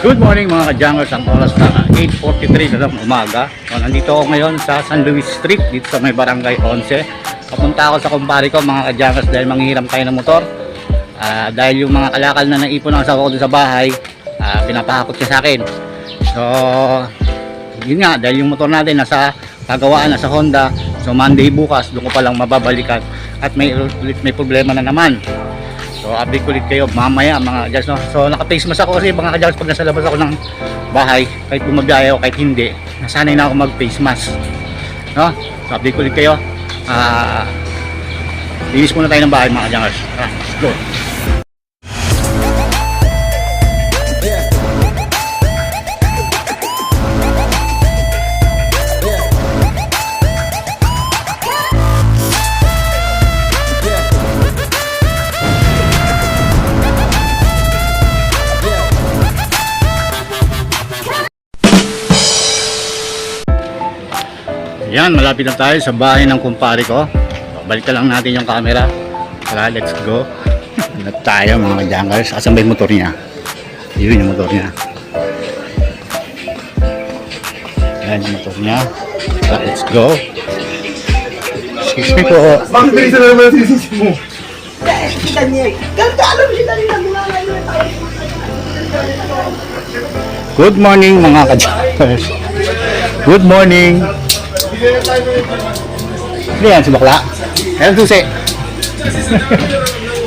Good morning mga ka-jungers. Ang oras na 8.43 na ng umaga. So, nandito ako ngayon sa San Luis Street dito sa may barangay 11. Papunta ako sa kumpare ko mga ka-jungers dahil manghihiram tayo ng motor. Ah, dahil yung mga kalakal na naipon ng asawa ko sa bahay, ah, pinapahakot niya sa akin. So, yun nga, dahil yung motor natin nasa kagawaan, nasa Honda. So, Monday bukas, doon ko palang mababalikan. At may, may problema na naman. So update ulit kayo mamaya mga kadyals no. So naka-face mask ako kasi mga kadyals pag nasa labas ako ng bahay kahit bumabiyahe ako kahit hindi nasanay na ako mag-face mask. No? So update ulit kayo. Ah linis muna tayo ng bahay mga kadyals. Tara, let's go. Yan, malapit na tayo sa bahay ng kumpare ko. So, balikan lang natin yung camera. Tara, let's go. na tayo mga jungles. Asan ba yung motor niya? Yun yung motor niya. Yan yung motor niya. Tara, let's go. Excuse me po. Bakit hindi sila naman sisisi mo? Kita niya. Ganda alam sila nila mga ngayon. Good morning mga ka-jungles. Good morning. Hindi yan, si Bakla. Ayan, susi.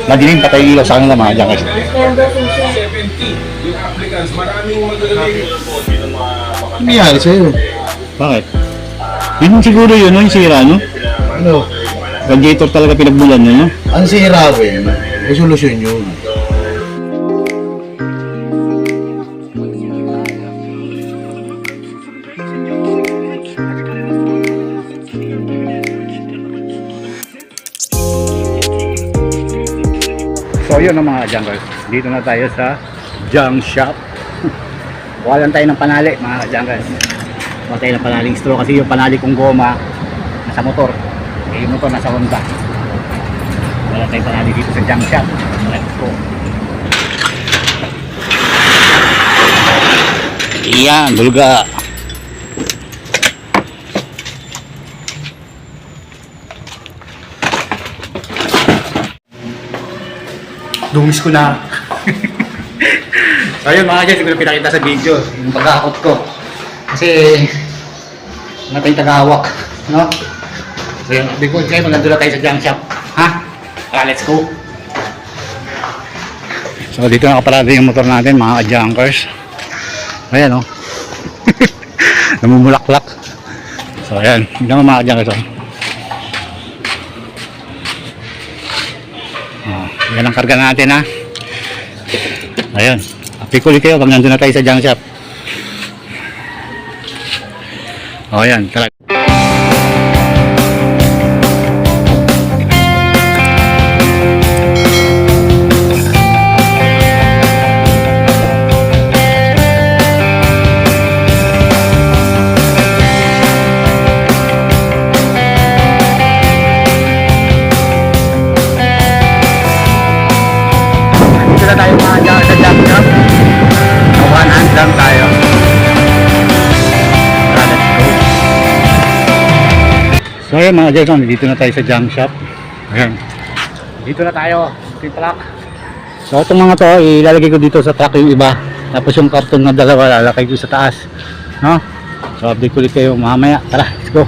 Madilim patay yung ilaw sa kanila mga jungles. 70 yung applicants, maraming magagaling. nangyari sa'yo? Bakit? Yun siguro yun, yung sira, no? Ano? Radiator talaga pinagbulan nyo, no? Ang sira Rawin, may solusyon yun. So yun ang mga junkers. Dito na tayo sa junk shop. Kuha lang tayo ng panali mga junkers. Kuha tayo ng panaling straw kasi yung panali kong goma nasa motor. Eh, yung motor nasa Honda. Wala tayong panali dito sa junk shop. Let's go. Iyan, bulga. Dungis ko na. so ayun mga dyan, siguro pinakita sa video, yung pagkakot ko. Kasi, wala tayong tagahawak. No? So yun, update ko nandun na tayo sa junk shop. Ha? Tara, let's go. So dito nakaparada yung motor natin, mga junkers. Ayan, oh. Namumulaklak. So ayan, hindi naman mga junkers, oh. Yan ang karga natin ha. Ayun. Apikuli kayo pag nandun na tayo sa junk shop. O yan. Tara. So ayun mga Jason, dito na tayo sa junk shop. Ayan. Dito na tayo. Yung truck. So itong mga to, ilalagay ko dito sa truck yung iba. Tapos yung karton na dalawa, lalakay ko sa taas. No? So update ko ulit kayo mamaya. Tara, let's go.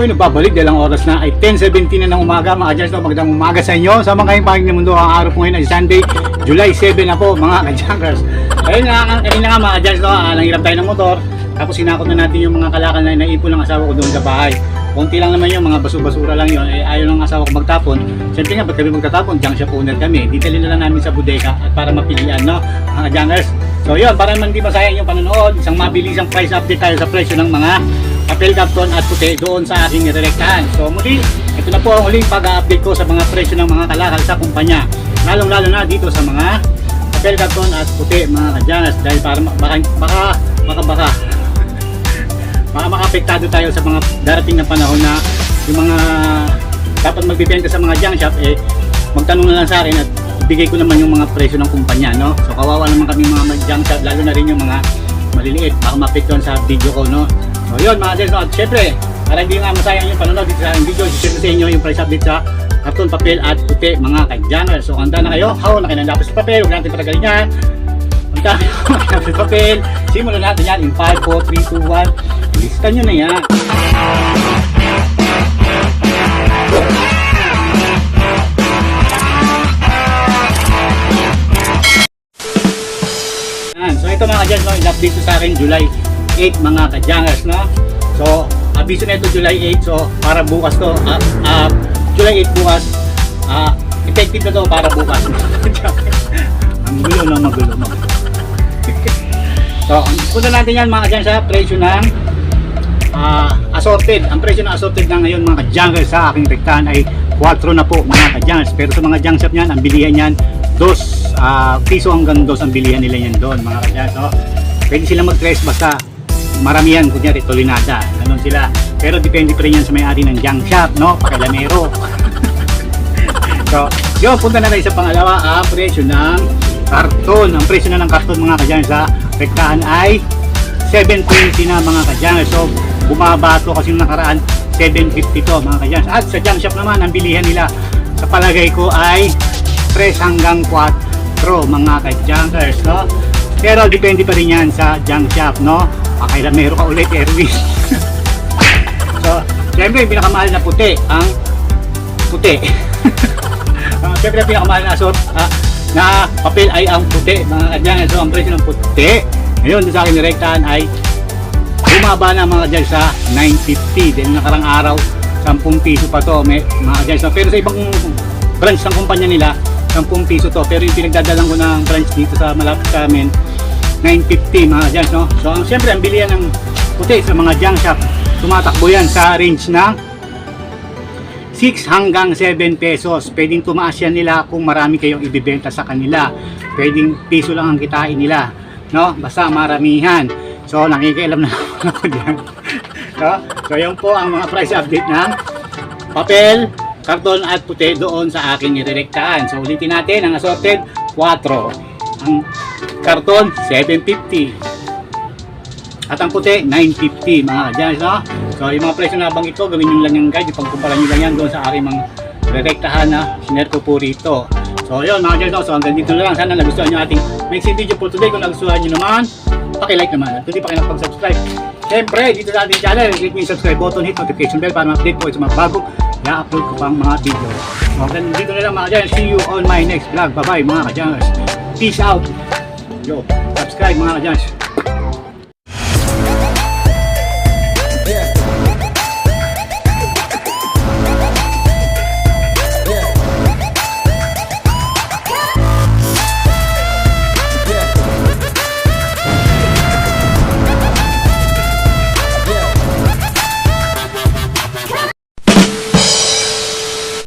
Ako'y nagbabalik dahil ang oras na ay 10.17 na ng umaga mga ka-junkers. No, magandang umaga sa inyo. Sa mga kayong pahing ng mundo, ang araw po ngayon ay Sunday, July 7 na po mga ka-junkers. Ayun nga, kanina nga mga ka-junkers, no, ah, nanghiram tayo ng motor. Tapos sinakot na natin yung mga kalakal na naipon ng asawa ko doon sa bahay. konti lang naman yung mga basu-basura lang yun, eh, ayaw ng asawa ko magtapon. Siyempre nga, ba't kami magtatapon? Junk shop owner kami. Dito na lang namin sa bodega at para mapilian, no? Mga junkers. So yun, para naman di masayang yung panonood, isang mabilisang price update tayo sa presyo ng mga papel karton at puti doon sa aking nirerektahan. So muli, ito na po ang huling pag-update ko sa mga presyo ng mga kalakal sa kumpanya. Lalong-lalo na dito sa mga papel karton at puti, mga kajanas. Dahil para baka, baka, baka, baka, baka makapektado tayo sa mga darating na panahon na yung mga dapat magbibenta sa mga junk shop eh magtanong na lang sa akin at bigay ko naman yung mga presyo ng kumpanya no so kawawa naman kami mga junk shop lalo na rin yung mga maliliit baka mapektuhan sa video ko no so yun mga sales no? at syempre para hindi nga masayang yung panonood dito sa video share sa inyo yung price update sa karton papel at puti mga kajangers so handa na kayo how na kayo nandapos sa papel huwag natin patagalin yan ko ng papel. Simulan natin yan in 5, 4, 3, 2, 1. Lista nyo na yan. Yan. So ito mga kadyans, no, in-update sa akin July 8 mga kadyangers. No? So, abiso na ito July 8. So, para bukas to. ah, ah, July 8 bukas. ah, effective na to para bukas. Ang gulo na magulo. magulo. So, punta natin yan mga dyan sa presyo ng ah, assorted. Ang presyo ng assorted na ngayon mga ka sa aking rektahan ay 4 na po mga ka Pero sa mga junk shop niyan, ang bilihan niyan, 2 piso hanggang 2 ang bilihan nila yan doon mga ka So, pwede sila mag-trace basta maramihan, kunyari tolinada. Ganon sila. Pero depende pa rin yan sa may-ari ng junk shop, no? Pakilamero. So, yun, punta na tayo sa pangalawa, ang presyo ng karton. Ang presyo na ng karton mga kadyan sa rektahan ay 720 na mga kadyan. So, bumaba to kasi yung nakaraan 750 to mga kadyan. At sa junk shop naman, ang bilihan nila sa palagay ko ay 3 hanggang 4 mga kadyankers, no? Pero depende pa rin yan sa junk shop, no? Pakailamero ka ulit, Erwin. so, siyempre, yung pinakamahal na puti, ang puti. Uh, Siyempre, pinakamahal na asort ah, na papel ay ang puti. Mga kadyan, so ang presyo ng puti. Ngayon, sa akin direktahan ay bumaba na mga kadyan sa 950. Dahil nakarang araw, 10 piso pa to. May, mga kadyan, so, pero sa ibang branch ng kumpanya nila, 10 piso to. Pero yung pinagdadalang ko ng branch dito sa malapit sa amin, 950 mga kadyan. No? So, ang, siyempre, ang bilihan ng puti sa mga junk shop, tumatakbo yan sa range ng 6 hanggang 7 pesos. Pwedeng tumaas yan nila kung marami kayong ibibenta sa kanila. Pwedeng piso lang ang kitain nila. No? Basta maramihan. So, nakikialam na ako dyan. no? So, yun po ang mga price update ng papel, karton at puti doon sa aking nirerektahan. So, ulitin natin ang assorted 4. Ang karton 750. At ang puti, 950 mga kadyan. No? So yung mga presyo na nabanggit ko, gawin nyo lang yung guide. Ipagkumpara nyo lang yan doon sa aking mga direktahan na sinare ko po rito. So yun mga kadyan. So hanggang dito lang. Sana nagustuhan nyo ating mixing video for today. Kung nagustuhan nyo naman, pakilike naman. At kung di pa kayo nakapag-subscribe. Siyempre, dito sa ating channel, click mo yung subscribe button, hit notification bell para ma-update po sa mga bagong na-upload ko pang mga video. So dito na lang mga kadyan. See you on my next vlog. Bye-bye mga kadyan. Peace out. Yo, subscribe mga kadyan.